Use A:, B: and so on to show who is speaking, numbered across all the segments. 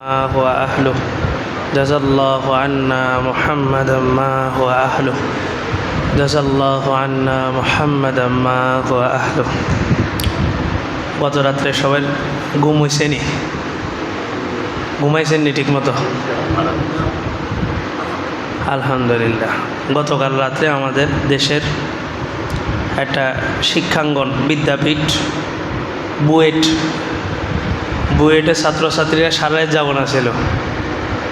A: ما هو أهله جزى الله عنا محمدا ما هو أهله جزى الله عنا محمدا ما هو أهله গত রাত্রে সবাই ঘুম হয়েছেনি ঘুমাইছেননি ঠিক মতো আলহামদুলিল্লাহ গতকাল রাত্রে আমাদের দেশের একটা শিক্ষাঙ্গন বিদ্যাপীঠ বুয়েট বুয়েটের ছাত্রছাত্রীরা সারা রাত যাব না ছিল।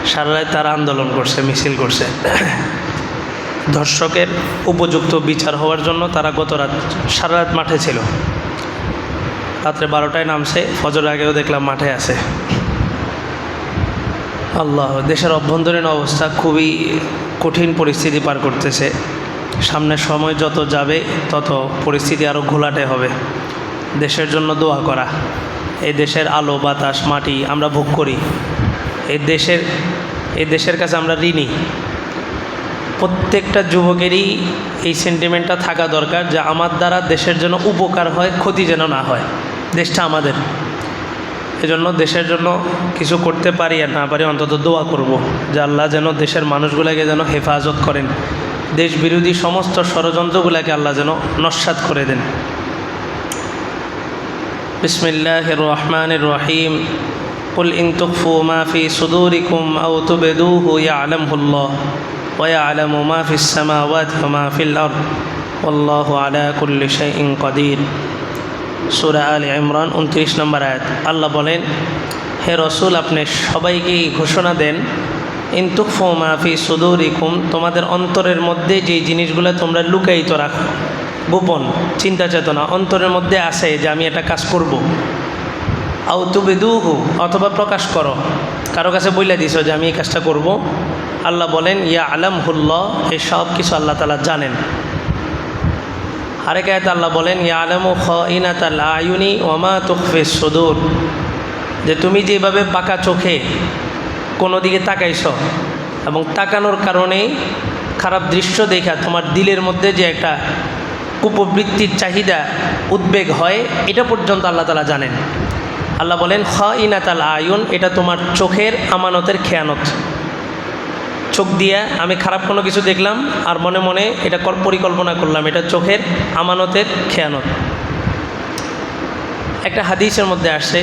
A: সারা রাত তারা আন্দোলন করছে, মিছিল করছে। ধর্ষকের উপযুক্ত বিচার হওয়ার জন্য তারা গত রাত, সারা রাত মাঠে ছিল। রাত্রে বারোটায় নামছে ফজর আগেও দেখলাম মাঠে আছে। আল্লাহ, দেশের অভ্যন্তরীণ অবস্থা খুবই কঠিন পরিস্থিতি পার করতেছে। সামনের সময় যত যাবে, তত পরিস্থিতি আরও ঘোলাটে হবে। দেশের জন্য দোয়া করা। এই দেশের আলো, বাতাস, মাটি আমরা ভোগ করি। এই দেশের এই দেশের কাছে আমরা ঋণী। প্রত্যেকটা যুবকেরই এই সেন্টিমেন্টটা থাকা দরকার যে আমার দ্বারা দেশের জন্য উপকার হয়, ক্ষতি যেন না হয়। দেশটা আমাদের। এজন্য দেশের জন্য কিছু করতে পারি আর না পারি অন্তত দোয়া করব যে আল্লাহ যেন দেশের মানুষগুলোকে যেন হেফাজত করেন। দেশ বিরোধী সমস্ত ষড়যন্ত্রগুলোকে আল্লাহ যেন নস্বাত করে দেন। بسم الله الرحمن الرحيم قل إن تخفوا ما في صدوركم أو تبدوه يعلمه الله ويعلم ما في السماوات وما في الأرض والله على كل شيء قدير সুরা আল ইমরান উনত্রিশ নম্বর আয়াত আল্লাহ বলেন হে রসুল আপনি সবাইকেই ঘোষণা দেন ইন্তুকফু মাফি সুদুরিকুম তোমাদের অন্তরের মধ্যে যে জিনিসগুলো তোমরা লুকায়িত রাখো গোপন চিন্তা চেতনা অন্তরের মধ্যে আছে যে আমি এটা কাজ করব। আউ তুবে দুহু, অথবা প্রকাশ করো কারও কাছে বইলে দিছো যে আমি এই কাজটা করব। আল্লাহ বলেন, ইয়া আলম হুল্ল এই সব কিছু আল্লাহ তালা জানেন আরেক আয়ত আল্লাহ বলেন, ইয়া আলমু খ ইনাতাল আয়ুনি ওমা তুকফে সুদূর যে তুমি যেভাবে পাকা চোখে কোনো দিকে তাকাইছ এবং তাকানোর কারণে খারাপ দৃশ্য দেখা তোমার দিলের মধ্যে যে একটা কুপবৃত্তির চাহিদা, উদ্বেগ হয়, এটা পর্যন্ত আল্লাহ তালা জানেন। আল্লাহ বলেন খ ইনাতাল আয়ুন এটা তোমার চোখের আমানতের খেয়ানত। চোখ দিয়া আমি খারাপ কোনো কিছু দেখলাম, আর মনে মনে এটা পরিকল্পনা করলাম, এটা চোখের আমানতের খেয়ানত। একটা হাদিসের মধ্যে আসছে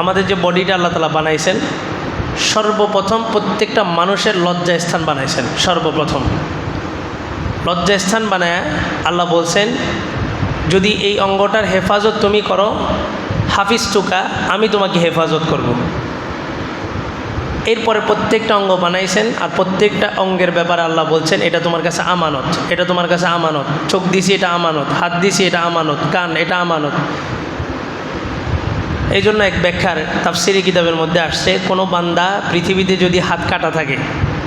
A: আমাদের যে বডিটা আল্লাহ তালা বানাইছেন, সর্বপ্রথম প্রত্যেকটা মানুষের লজ্জা স্থান বানাইছেন, সর্বপ্রথম। লজ্জা স্থান বানায় আল্লাহ বলছেন, যদি এই অঙ্গটার হেফাজত তুমি করো হাফিজ টুকা আমি তোমাকে হেফাজত করব। এরপরে প্রত্যেকটা অঙ্গ বানাইছেন আর প্রত্যেকটা অঙ্গের ব্যাপারে আল্লাহ বলছেন, এটা তোমার কাছে আমানত, এটা তোমার কাছে আমানত চোখ দিছি এটা আমানত, হাত দিছি এটা আমানত, কান এটা আমানত এই জন্য এক ব্যাখ্যার তাফসিরি কিতাবের মধ্যে আসছে, কোনো বান্দা পৃথিবীতে যদি হাত কাটা থাকে,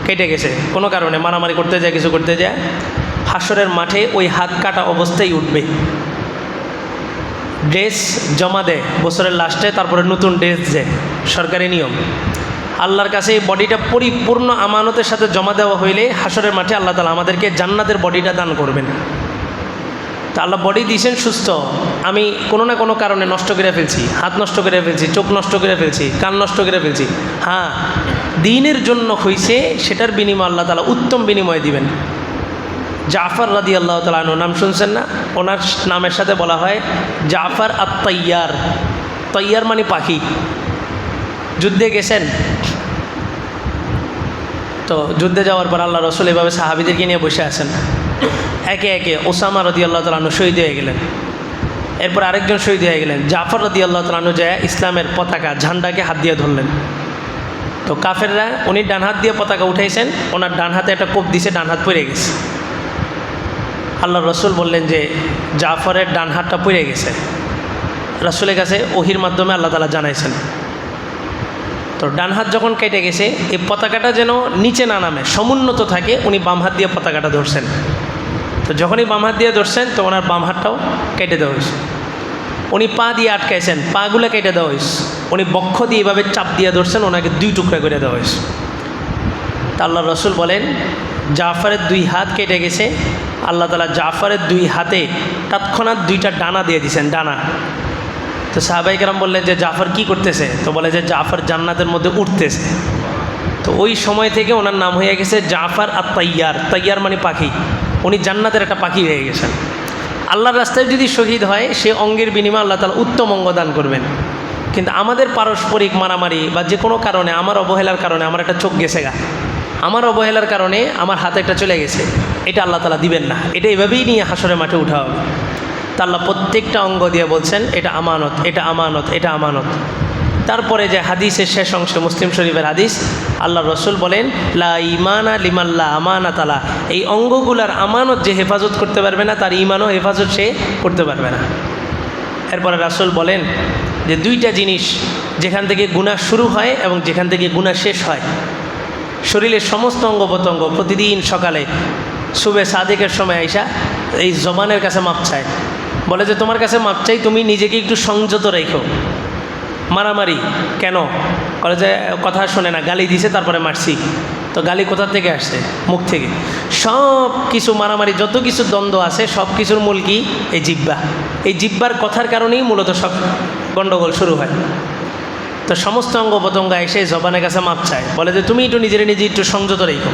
A: কেটে গেছে, কোনো কারণে মারামারি করতে যায়, কিছু করতে যায় হাসরের মাঠে ওই হাত কাটা অবস্থায় উঠবে। ড্রেস জমা দেয় বছরের লাস্টে, তারপরে নতুন ড্রেস দেয় সরকারি নিয়ম। আল্লাহর কাছে এই বডিটা পরিপূর্ণ আমানতের সাথে জমা দেওয়া হইলে হাসরের মাঠে আল্লাহ তালা আমাদেরকে জান্নাতের বডিটা দান করবেন। তা আল্লাহ বডি দিয়েছেন সুস্থ। আমি কোনো না কোনো কারণে নষ্ট করে ফেলছি, হাত নষ্ট করে ফেলছি, চোখ নষ্ট করে ফেলছি, কান নষ্ট করে ফেলছি। হ্যাঁ দিনের জন্য হইছে, সেটার বিনিময় আল্লাহ তালা উত্তম বিনিময় দিবেন। জাফর রাদি আল্লাহ তালু নাম শুনছেন না? ওনার নামের সাথে বলা হয় জাফর আর তৈয়ার তৈয়ার মানে পাখি। যুদ্ধে গেছেন? তো যুদ্ধে যাওয়ার পর আল্লাহ রসুল এভাবে সাহাবিদেরকে নিয়ে বসে আছেন। একে একে ওসামা রদি আল্লাহ তালু শহীদ হয়ে গেলেন। এরপর আরেকজন শহীদ হয়ে গেলেন। জাফর রদি আল্লাহ তালু যায় ইসলামের পতাকা, ঝান্ডাকে হাত দিয়ে ধরলেন। তো কাফেররা, উনি ডান হাত দিয়ে পতাকা উঠাইছেন, ওনার ডান হাতে একটা কোপ দিছে, ডান হাত পড়ে গেছে। আল্লাহ রসুল বললেন যে, জাফরের ডান হাতটা পড়ে গেছে। রসুলের কাছে ওহির মাধ্যমে আল্লাহ তালা জানাইছেন। তো ডান হাত যখন কেটে গেছে, এই পতাকাটা যেন নিচে না নামে, সমুন্নত থাকে, উনি বাম হাত দিয়ে পতাকাটা ধরছেন। তো যখনই বাম হাত দিয়ে ধরছেন তো ওনার বাম হাতটাও কেটে দেওয়া হয়েছে। উনি পা দিয়ে আটকাইছেন, পাগুলো কেটে দেওয়া হয়েছে। উনি বক্ষ দিয়ে এভাবে চাপ দিয়ে ধরছেন, ওনাকে দুই টুকরা করে দেওয়া হয়েছে। তা আল্লাহ রসুল বলেন জাফরের দুই হাত কেটে গেছে। আল্লাহ তালা জাফরের দুই হাতে তৎক্ষণাৎ দুইটা ডানা দিয়ে দিছেন ডানা। তো সাহাবাই কেরাম বললেন যে, জাফর কি করতেছে? তো বলে যে, জাফর জান্নাতের মধ্যে উঠতেছে। তো ওই সময় থেকে ওনার নাম হয়ে গেছে জাফর আর তাইয়ার তাইয়ার মানে পাখি। উনি জান্নাতের একটা পাখি হয়ে গেছেন। আল্লাহর রাস্তায় যদি শহীদ হয়, সে অঙ্গের বিনিময়ে আল্লাহ তালা উত্তম অঙ্গ দান করবেন। কিন্তু আমাদের পারস্পরিক মারামারি বা যে কোনো কারণে, আমার অবহেলার কারণে, আমার একটা চোখ গেছে গা। আমার অবহেলার কারণে আমার হাতে একটা চলে গেছে। এটা আল্লাহ তালা দিবেন না। এটা এভাবেই নিয়ে হাসরের মাঠে উঠা হবে। তা আল্লাহ প্রত্যেকটা অঙ্গ দিয়ে বলছেন, এটা আমানত এটা আমানত এটা আমানত। তারপরে যে হাদিসের শেষ অংশে মুসলিম শরীফের হাদিস আল্লাহ রসুল বলেন, লা ইমানা লিমাল্লা আমানা তালা এই অঙ্গগুলার আমানত যে হেফাজত করতে পারবে না, তার ইমানও হেফাজত সে করতে পারবে না। এরপরে রাসুল বলেন যে দুইটা জিনিস যেখান থেকে গুণা শুরু হয় এবং যেখান থেকে গুণা শেষ হয় শরীরের সমস্ত অঙ্গ প্রত্যঙ্গ প্রতিদিন সকালে শুভে সাদেকের সময় আইসা এই জবানের কাছে মাপ চায়। বলে যে, তোমার কাছে মাপ চাই, তুমি নিজেকে একটু সংযত রেখো। মারামারি, কেন? বলে যে, কথা শোনে না, গালি দিছে, তারপরে মারছি। তো গালি কোথা থেকে আসছে? মুখ থেকে। সব কিছু মারামারি, যত কিছু দ্বন্দ্ব আছে, সব কিছুর মূল কি? এই জিব্বা এই জিব্বার কথার কারণেই মূলত সব গণ্ডগোল শুরু হয়। তো সমস্ত অঙ্গ প্রত্যঙ্গ এসে জবানের কাছে মাপ চায়। বলে যে, তুমি একটু নিজের নিজে একটু সংযত রেখো।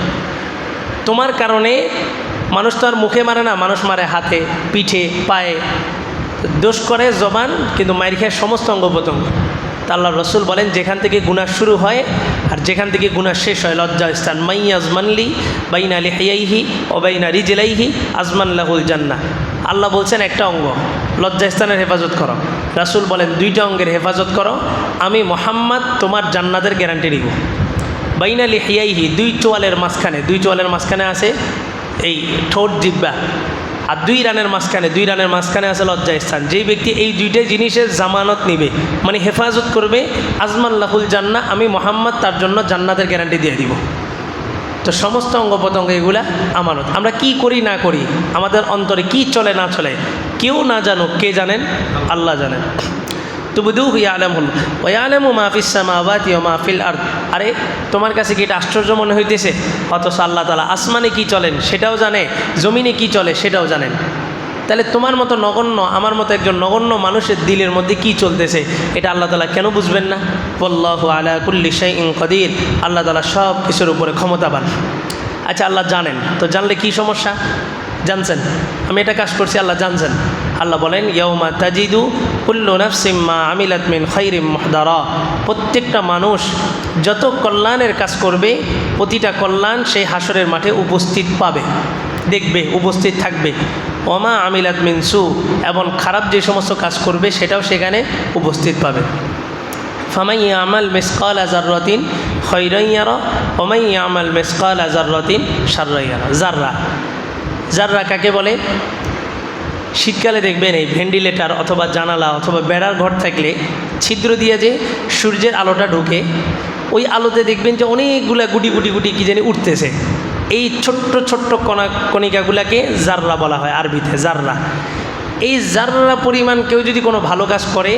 A: তোমার কারণে মানুষ তো আর মুখে মারে না, মানুষ মারে হাতে, পিঠে, পায়ে। দোষ করে জবান, কিন্তু মায়ের খেয়ে সমস্ত অঙ্গ প্রত্যঙ্গ। তা আল্লাহ রসুল বলেন, যেখান থেকে গুণা শুরু হয় আর যেখান থেকে গুণা শেষ হয়, লজ্জা স্থান। মাই আজমানলি বাইনা লিহাইহি ও বাইনা রিজেলাইহি আজমান লাহুল জান্না আল্লাহ বলছেন, একটা অঙ্গ। লজ্জা স্থানের হেফাজত করো। রাসুল বলেন, দুইটা অঙ্গের হেফাজত করো, আমি মোহাম্মদ তোমার জান্নাতের গ্যারান্টি দিব বাইনা লিহিয়াইহি দুই চোয়ালের মাঝখানে, দুই চোয়ালের মাঝখানে আছে এই ঠোঁট জিব্বা, আর দুই রানের মাঝখানে, দুই রানের মাঝখানে আছে লজ্জা স্থান। যেই ব্যক্তি এই দুইটাই জিনিসের জামানত নিবে মানে হেফাজত করবে আজমাল্লাহুল জান্না আমি মোহাম্মদ তার জন্য জান্নাতের গ্যারান্টি দিয়ে দিব। তো সমস্ত অঙ্গ প্রত্যঙ্গ এগুলা আমানত। আমরা কি করি না করি, আমাদের অন্তরে কি চলে না চলে কেউ না জানো কে জানেন? আল্লাহ জানেন। তুবুদুহ ইয়ালাম হল ওয়ালামু মাহফিস সামাওয়াতি ও মাহফিল আর আরে, তোমার কাছে কি এটা আশ্চর্য মনে হইতেছে? অথচ আল্লাহ তালা আসমানে কি চলেন, সেটাও জানে, জমিনে কি চলে, সেটাও জানেন। তাহলে তোমার মতো নগণ্য, আমার মতো একজন নগণ্য মানুষের দিলের মধ্যে কি চলতেছে? এটা আল্লাহ তালা কেন বুঝবেন না? বল্লাহ আলা কুল্লি শাইইন কদির। আল্লাহ তালা সব কিছুর উপরে ক্ষমতাবান। আচ্ছা আল্লাহ জানেন। তো জানলে কি সমস্যা? জানছেন। আমি এটা কাজ করছি, আল্লাহ জানছেন। আল্লাহ বলেন ইয়ৌমা তাজিদু কুল্লু নাফসিম্মা আমিলাত মিন খৈরিম মহদারা। প্রত্যেকটা মানুষ যত কল্যাণের কাজ করবে, প্রতিটা কল্যাণ সেই হাসরের মাঠে উপস্থিত পাবে, দেখবে, উপস্থিত থাকবে। ওমা আমিলাত মিনসু এবং খারাপ যে সমস্ত কাজ করবে, সেটাও সেখানে উপস্থিত পাবে। ফামাই আমাল মেসকাল আজাররতিন খৈরইয়ার ওমাই আমাল মেসকাল আজাররতিন সার্রাইয়ারা জাররা জাররা কাকে বলে? শীতকালে দেখবেন এই ভেন্টিলেটার অথবা জানালা অথবা বেড়ার ঘর থাকলে ছিদ্র দিয়ে যে সূর্যের আলোটা ঢুকে, ওই আলোতে দেখবেন যে অনেকগুলা গুটি গুটি গুটি কী জানি উঠতেছে। এই ছোট্ট ছোট্ট কণা কণিকাগুলাকে জাররা বলা হয় আরবিতে, জাররা। এই জাররা পরিমাণ কেউ যদি কোনো ভালো কাজ করে,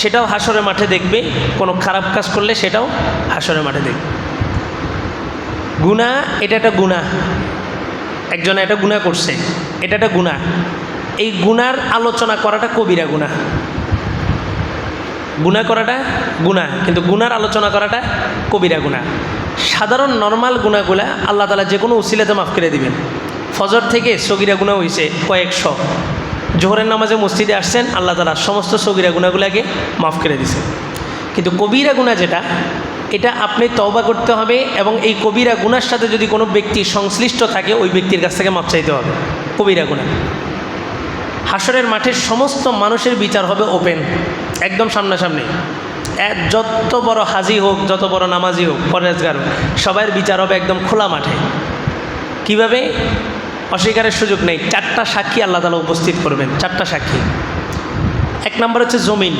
A: সেটাও হাসরের মাঠে দেখবে, কোনো খারাপ কাজ করলে সেটাও হাসরের মাঠে দেখবে। গুণা এটা একটা গুণা একজনে এটা গুণা করছে, এটা একটা গুণা এই গুনার আলোচনা করাটা কবিরা গুণা গুণা করাটা গুণা কিন্তু গুনার আলোচনা করাটা কবিরা গুণা সাধারণ নর্মাল গুণাগুলা আল্লাহ তালা যে কোনো উসিলাতে মাফ করে দিবেন। ফজর থেকে সগিরা গুণা হয়েছে কয়েকশো। জোহরের নামাজে মসজিদে আসছেন, আল্লাহ তালা সমস্ত সগিরা গুণাগুলাকে মাফ করে দিছে কিন্তু কবিরা গুণা যেটা এটা আপনি তওবা করতে হবে এবং এই কবিরা গুনার সাথে যদি কোনো ব্যক্তি সংশ্লিষ্ট থাকে, ওই ব্যক্তির কাছ থেকে মাপ চাইতে হবে। কবিরা গুণা। হাসরের মাঠের সমস্ত মানুষের বিচার হবে ওপেন, একদম সামনাসামনি। যত বড় হাজি হোক, যত বড় নামাজি হোক, পরেজগার হোক সবার বিচার হবে একদম খোলা মাঠে। কীভাবে? অস্বীকারের সুযোগ নেই। চারটা সাক্ষী আল্লাহ তালা উপস্থিত করবেন, চারটা সাক্ষী। নম্বর হচ্ছে জমিন।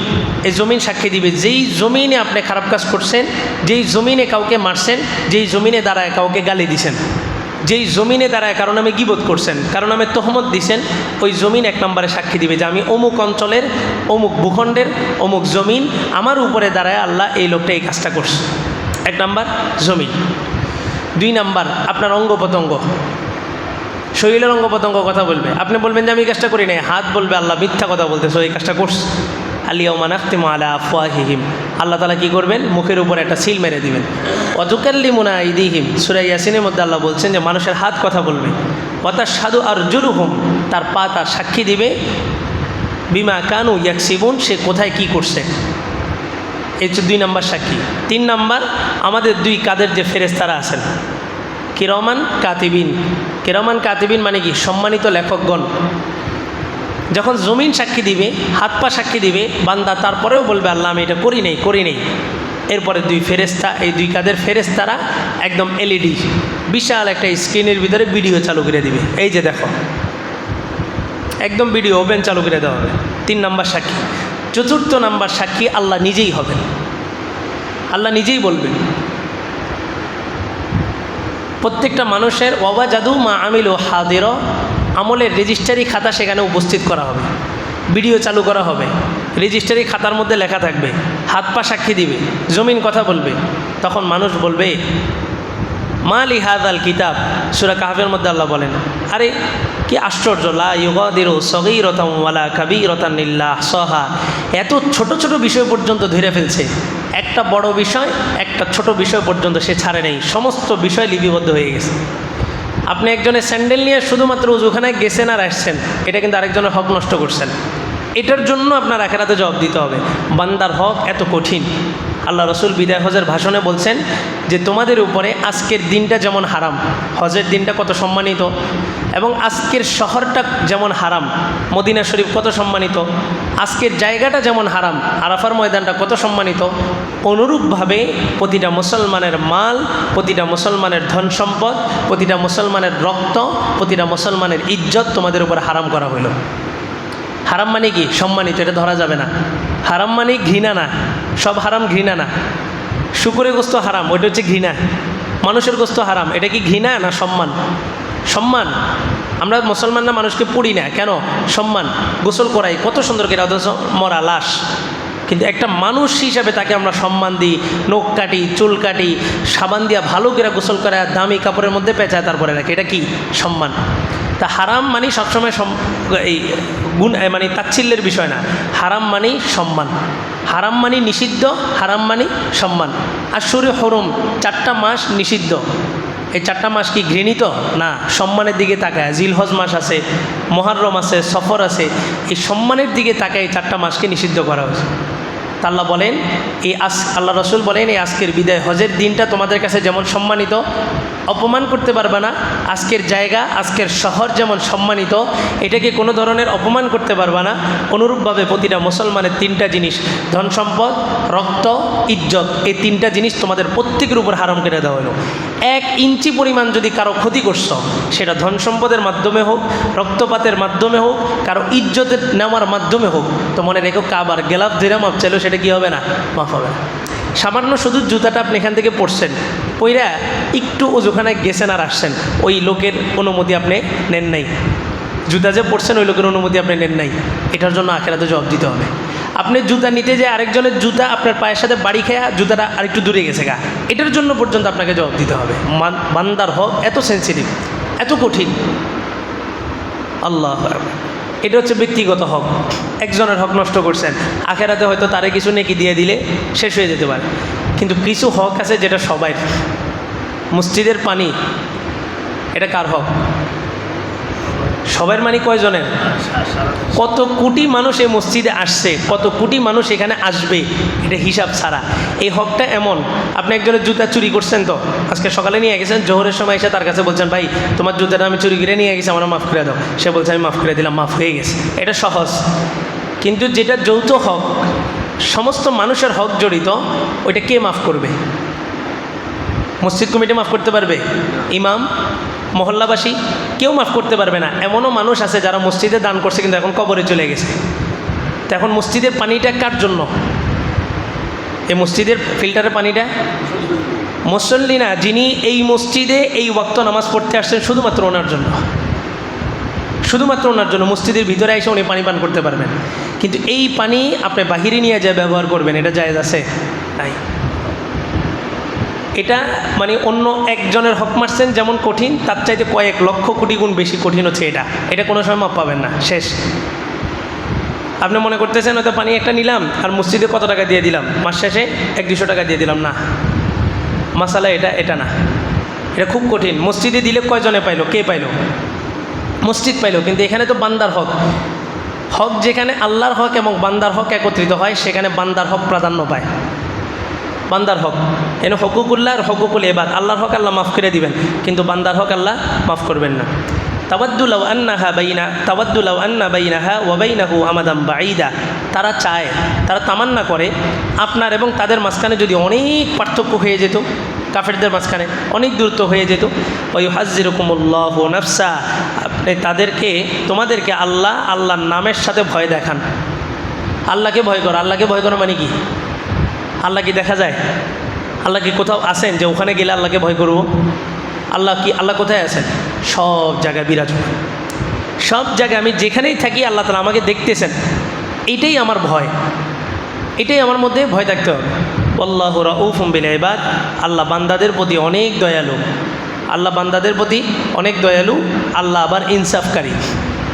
A: এই জমিন সাক্ষী দিবে। যেই জমিনে আপনি খারাপ কাজ করছেন, যেই জমিনে কাউকে মারছেন, যেই জমিনে দাঁড়ায় কাউকে গালি দিছেন, যেই জমিনে দাঁড়ায় কারণ আমি গিবোধ করছেন কারণ আমি তহমত দিছেন, ওই জমিন এক নম্বরে সাক্ষী দিবে যে আমি অমুক অঞ্চলের, অমুক ভূখণ্ডের, অমুক জমিন, আমার উপরে দাঁড়ায় আল্লাহ এই লোকটা এই কাজটা করছে। এক নাম্বার, জমিন। দুই নাম্বার, আপনার অঙ্গ প্রত্যঙ্গ শরীরের অঙ্গ প্রত্যঙ্গ কথা বলবে। আপনি বলবেন যে, আমি এই কাজটা করি নাই। হাত বলবে, আল্লাহ মিথ্যা কথা বলতেছো এই কাজটা করছে। আলিয়া মানাখতিম আলা আফওয়াহিহিম। আল্লাহ তালা কী করবেন? মুখের উপর একটা সিল মেরে দিবেন। অজুকাল্লি মুনা ইদিহিম সুরাই ইয়াসিনের মধ্যে আল্লাহ বলছেন যে, মানুষের হাত কথা বলবে। অতার সাধু আর জুরুহুম তার পা তার সাক্ষী দিবে। বিমা কানু ইয়াকসিবুন। সে কোথায় কি করছে? এই দুই নম্বর সাক্ষী। তিন নম্বর, আমাদের দুই কাদের যে ফেরেস্তারা আছেন। কিরমান কাতিবিন। কিরমান কাতিবিন মানে কি? সম্মানিত লেখকগণ। যখন জমিন সাক্ষী দিবে, হাত পা সাক্ষী দিবে, বান্দা তারপরেও বলবে, আল্লাহ, আমি এটা করি নেই করি নেই। এরপরে দুই ফেরেস্তা এই দুই কাদের ফেরেস্তারা একদম এলইডি বিশাল একটা স্ক্রিনের ভিতরে ভিডিও চালু করে দিবে। এই যে দেখো, একদম ভিডিও ওভেন চালু করে দেওয়া হবে। তিন নাম্বার সাক্ষী। চতুর্থ নাম্বার সাক্ষী আল্লাহ নিজেই হবেন। আল্লাহ নিজেই বলবেন। প্রত্যেকটা মানুষের ওবা জাদু মা আমিল ও হাদের, আমলের রেজিস্টারি খাতা সেখানে উপস্থিত করা হবে। ভিডিও চালু করা হবে। রেজিস্টারি খাতার মধ্যে লেখা থাকবে, হাত পা সাক্ষী দিবে, জমিন কথা বলবে। তখন মানুষ বলবে, মা লিহাদ আল কিতাব? সুরা কাহাফের মধ্যে আল্লাহ বলেন, আরে, কি আশ্চর্য। লা ইউগাদিরু সগীরতাম ওয়ালা কাবীরাতানিল্লাহ সহা এত ছোট ছোট বিষয় পর্যন্ত ধরে ফেলছে। একটা বড় বিষয়, একটা ছোট বিষয় পর্যন্ত সে ছাড়ে নেই। সমস্ত বিষয় লিপিবদ্ধ হয়ে গেছে। আপনি একজনের স্যান্ডেল নিয়ে শুধুমাত্র উজুখানায় গেছেন আর আসছেন, এটা কিন্তু আরেকজনের হক নষ্ট করছেন। এটার জন্য আপনার আখেরাতে জবাব দিতে হবে, বান্দার হক এত কঠিন। আল্লাহ রসুল বিদায় হজের ভাষণে বলছেন যে তোমাদের উপরে আজকের দিনটা যেমন হারাম, হজের দিনটা কত সম্মানিত এবং আজকের শহরটা যেমন হারাম, মদিনা শরীফ কত সম্মানিত, আজকের জায়গাটা যেমন হারাম, আরাফার ময়দানটা কত সম্মানিত, অনুরূপভাবে প্রতিটা মুসলমানের মাল, প্রতিটা মুসলমানের ধন সম্পদ, প্রতিটা মুসলমানের রক্ত, প্রতিটা মুসলমানের ইজ্জত তোমাদের উপর হারাম করা হইল হারাম মানে কি? সম্মানিত, এটা ধরা যাবে না। হারাম মানে ঘৃণা না, সব হারাম ঘৃণা না। শুকুরের গোস্ত হারাম, ওইটা হচ্ছে ঘৃণা। মানুষের গোস্ত হারাম, এটা কি ঘৃণা না সম্মান? সম্মান। আমরা মুসলমানরা মানুষকে পড়ি না, কেন? সম্মান। গোসল করাই, কত সুন্দর করে, অথচ মরা লাশ। কিন্তু একটা মানুষ হিসাবে তাকে আমরা সম্মান দিই, নখ কাটি, চুল কাটি, সাবান দিয়া ভালো করে গোসল করে দামি কাপড়ের মধ্যে পেঁচায়, তারপরে রাখি। এটা কি? সম্মান। তা হারাম মানে সবসময় সম- এই গুণ মানে তাচ্ছিল্যের বিষয় না। হারাম মানেই সম্মান। হারাম মানে নিষিদ্ধ, হারাম মানে সম্মান। আর সুরে হরম, চারটা মাস নিষিদ্ধ। এই চারটা মাস কি ঘৃণিত? না, সম্মানের দিকে তাকায়। জিলহজ মাস আছে, মহারম আছে, সফর আছে। এই সম্মানের দিকে তাকায় এই চারটা মাসকে নিষিদ্ধ করা হয়েছে। আল্লাহ বলেন, এই আজ আল্লাহ রসুল বলেন, এই আজকের বিদায় হজের দিনটা তোমাদের কাছে যেমন সম্মানিত, অপমান করতে পারবে না। আজকের জায়গা, আজকের শহর যেমন সম্মানিত, এটাকে কোনো ধরনের অপমান করতে পারবে না। অনুরূপভাবে প্রতিটা মুসলমানের তিনটা জিনিস, ধন সম্পদ, রক্ত, ইজ্জত, এই তিনটা জিনিস তোমাদের প্রত্যেকের উপর হারাম কেটে দেওয়া হলো। এক ইঞ্চি পরিমাণ যদি কারও ক্ষতি করছ, সেটা ধন সম্পদের মাধ্যমে হোক, রক্তপাতের মাধ্যমে হোক, কারও ইজ্জতের নেওয়ার মাধ্যমে হোক, তো মনে রেখো কাবার গেলাপ ধরে মাপ চাইলেও সেটা কী হবে না? মাফ হবে না। সামান্য শুধু জুতাটা আপনি এখান থেকে পড়ছেন ওইরা একটু ওজুখানে গেছেন আর আসছেন, ওই লোকের অনুমতি আপনি নেন নাই। জুতা যে পড়ছেন ওই লোকের অনুমতি আপনি নেন নাই। এটার জন্য আখেরাতে জবাব দিতে হবে। আপনি জুতা নিতে যে আরেকজনের জুতা আপনার পায়ের সাথে বাড়ি খেয়া জুতাটা আরেকটু দূরে গেছে গা। এটার জন্য পর্যন্ত আপনাকে জবাব দিতে হবে। বান্দার হক এত সেন্সিটিভ এত কঠিন। আল্লাহ। এটা হচ্ছে ব্যক্তিগত হক। একজনের হক নষ্ট করছেন, আখেরাতে হয়তো তারে কিছু নেকি দিয়ে দিলে শেষ হয়ে যেতে পারে। কিন্তু কিছু হক আছে যেটা সবাই মসজিদের পানি, এটা কার হক? সবার মানে কয়জনের? কত কোটি মানুষ এই মসজিদে আসছে, কত কোটি মানুষ এখানে আসবে, এটা হিসাব ছাড়া। এই হকটা এমন। আপনি একজনের জুতা চুরি করছেন তো? আজকে সকালে নিয়ে গেছেন, জোহরের সময় এসে তার কাছে বলছেন, ভাই, তোমার জুতাটা আমি চুরি করে নিয়ে গেছি আমার মাফ করে দাও। সে বলছে, আমি মাফ করে দিলাম, মাফ হয়ে গেছে। এটা সহজ। কিন্তু যেটা যৌথ হক, সমস্ত মানুষের হক জড়িত, ওইটা কে মাফ করবে? মসজিদ কমিটি মাফ করতে পারবে? ইমাম? মহল্লাবাসী, কেউ মাফ করতে পারবে না। এমনও মানুষ আছে যারা মসজিদে দান করছে কিন্তু এখন কবরে চলে গেছে। তো এখন মসজিদের পানিটা কার জন্য? এই মসজিদের ফিল্টারের পানিটা? মুসল্লি না, যিনি এই মসজিদে এই ওয়াক্ত নামাজ পড়তে আসছেন শুধুমাত্র ওনার জন্য। শুধুমাত্র ওনার জন্য, মসজিদের ভিতরে এসে উনি পানি পান করতে পারবেন। কিন্তু এই পানি আপনি বাহিরে নিয়ে যা ব্যবহার করবেন, এটা জায়েজ আছে? নাই। এটা মানে অন্য একজনের হক মারছেন যেমন কঠিন, তার চাইতে কয়েক লক্ষ কোটি গুণ বেশি কঠিন হচ্ছে এটা। এটা কোনো সময় মাপ পাবেন না। শেষ। আপনি মনে করতেছেন হয়তো পানি একটা নিলাম আর মসজিদে কত টাকা দিয়ে দিলাম? মাস শেষে এক দুশো টাকা দিয়ে দিলাম। না। মাসালা এটা এটা না। এটা খুব কঠিন। মসজিদে দিলে কয়জনে পাইলো? কে পাইলো? মসজিদ পাইলো। কিন্তু এখানে তো বান্দার হক। হক যেখানে আল্লাহর হক এবং বান্দার হক একত্রিত হয়, সেখানে বান্দার হক প্রাধান্য পায়। বান্দার হক। এনে হকুকুল্লাহ আর হকুকুল এবাদ আল্লাহর হক আল্লাহ মাফ করে দিবেন, কিন্তু বান্দার হক আল্লাহ মাফ করবেন না। তাবাদ্দুলাউ আন্নাহা বাইনা তাবাদ্দুলাউ আন্না বাইনাহা ওয়াবাইনাহু আমাদাম বাঈদা। তারা চায়, তারা তামান্না করে, আপনার এবং তাদের মাঝখানে যদি অনেক পার্থক্য হয়ে যেত, কাফেরদের মাঝখানে অনেক দূরত্ব হয়ে যেত ওই হাজিরকুমুল্লাহ নফসা, আপনি তাদেরকে, তোমাদেরকে আল্লাহ, আল্লাহর নামের সাথে ভয় দেখান। আল্লাহকে ভয় করো, আল্লাহকে ভয় করো মানে কি? আল্লাহ কি দেখা যায়? আল্লাহ কি কোথাও আসেন যে ওখানে গেলে আল্লাহকে ভয় করব? আল্লাহ কি, আল্লাহ কোথায় আছেন? সব জায়গায় বিরাজমান। সব জায়গায় আমি যেখানেই থাকি, আল্লাহ তালা আমাকে দেখতেছেন। এটাই আমার ভয়। এটাই আমার মধ্যে ভয় থাকতে হবে। আল্লাহ রউফুম বিল ইবাদ। আল্লাহ বান্দাদের প্রতি অনেক দয়ালু। আল্লাহ বান্দাদের প্রতি অনেক দয়ালু। আল্লাহ আবার ইনসাফকারী।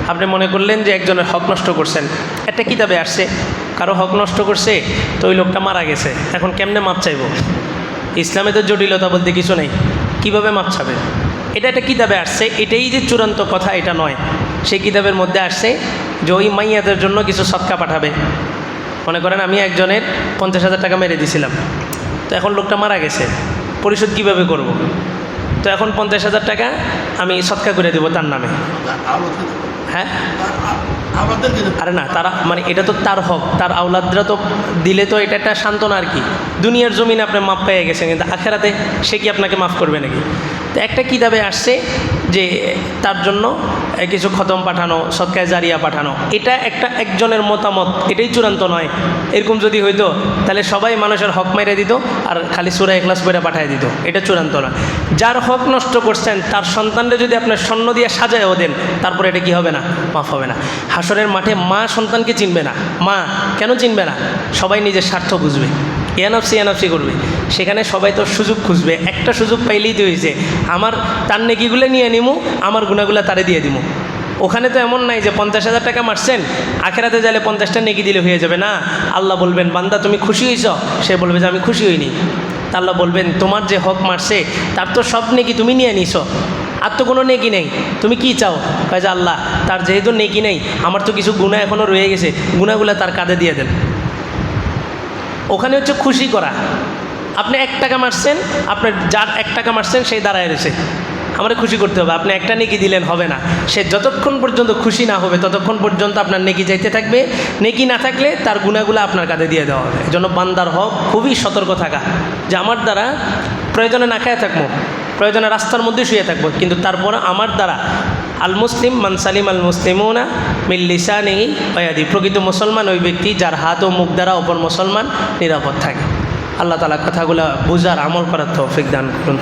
A: আপনি মনে করলেন যে একজনের হক নষ্ট করছেন। একটা কিতাবে আসছে, কারও হক নষ্ট করছে, তো ওই লোকটা মারা গেছে। এখন কেমনে মাপ চাইব? ইসলামে তো জটিলতা বলতে কিছু নেই। কীভাবে মাপ চাবে? এটা একটা কিতাবে আসছে, এটাই যে চূড়ান্ত কথা, এটা নয়। সেই কিতাবের মধ্যে আসছে যে ওই মাইয়াদের জন্য কিছু সৎকা পাঠাবে। মনে করেন আমি একজনের পঞ্চাশ হাজার টাকা মেরে দিছিলাম। তো এখন লোকটা মারা গেছে। পরিশোধ কীভাবে করব। তো এখন পঞ্চাশ হাজার টাকা আমি সৎকা করে দেবো তার নামে। হ্যাঁ? আরে না তারা মানে এটা তো তার হক তার আওলাদরা তো দিলে তো এটা একটা সান্ত্বনা আর কি। দুনিয়ার জমিনে আপনি মাপ পেয়ে গেছেন কিন্তু আখেরাতে সে কি আপনাকে মাফ করবে নাকি? তো একটা কিতাবে আসছে যে তার জন্য কিছু খতম পাঠানো, সৎকায় জারিয়া পাঠানো। এটা একটা একজনের মতামত, এটাই চূড়ান্ত নয়। এরকম যদি হইতো, তাহলে সবাই মানুষের হক মেরে দিত আর খালি সুরা এখলাস করে পাঠিয়ে দিত। এটা চূড়ান্ত নয়। যার হক নষ্ট করছেন, তার সন্তানরা যদি আপনার স্বর্ণ দিয়ে সাজায়ও দেন, তারপরে এটা কি হবে না? মাফ হবে না। হাসরের মাঠে মা সন্তানকে চিনবে না। মা কেন চিনবে না? সবাই নিজের স্বার্থ বুঝবে। এনফসি এনফসি করবে। সেখানে সবাই তো সুযোগ খুঁজবে। একটা সুযোগ পাইলেই তো হয়েছে আমার তার নেকিগুলো নিয়ে নিমু, আমার গুণাগুলো তারে দিয়ে দিমু। ওখানে তো এমন নাই যে পঞ্চাশ হাজার টাকা মারছেন, আখেরাতে যাইলে পঞ্চাশটা নেকি দিলে হয়ে যাবে না। আল্লাহ বলবেন, বান্দা, তুমি খুশি হয়েছ সে বলবে যে, আমি খুশি হইনি। আল্লাহ বলবেন, তোমার যে হক মারছে, তার তো সব নেকি তুমি নিয়ে নিছ। আর তো কোনো নেকি নেই। তুমি কি চাও? যে, আল্লাহ, তার যেহেতু নেকি নেই, আমার তো কিছু গুণা এখনও রয়ে গেছে। গুণাগুলো তার কাঁধে দিয়ে দেন। ওখানে হচ্ছে খুশি করা। আপনি এক টাকা মারছেন, আপনার যার এক টাকা মারছেন, সেই দাঁড়ায় রয়েছে। আমরা খুশি করতে হবে। আপনি একটা নেকি দিলেন, হবে না। সে যতক্ষণ পর্যন্ত খুশি না হবে, ততক্ষণ পর্যন্ত আপনার নেকি যাইতে থাকবে। নেকি না থাকলে তার গুণাগুলো আপনার কাঁধে দিয়ে দেওয়া হবে। জন্য বান্দার হক, খুবই সতর্ক থাকা। যে আমার দ্বারা প্রয়োজনে না খায় থাকব, প্রয়োজনে রাস্তার মধ্যে শুয়ে থাকব। কিন্তু তারপর আমার দ্বারা আল মুসলিম মানসালিম আল মুসলিমুনা মিল্লিসা নেই অয়াদি প্রকৃত মুসলমান ওই ব্যক্তি যার হাত ও মুখ দ্বারা অপর মুসলমান নিরাপদ থাকে। আল্লাহ তালা কথাগুলো বুঝার আমল করার তৌফিক দান করুন।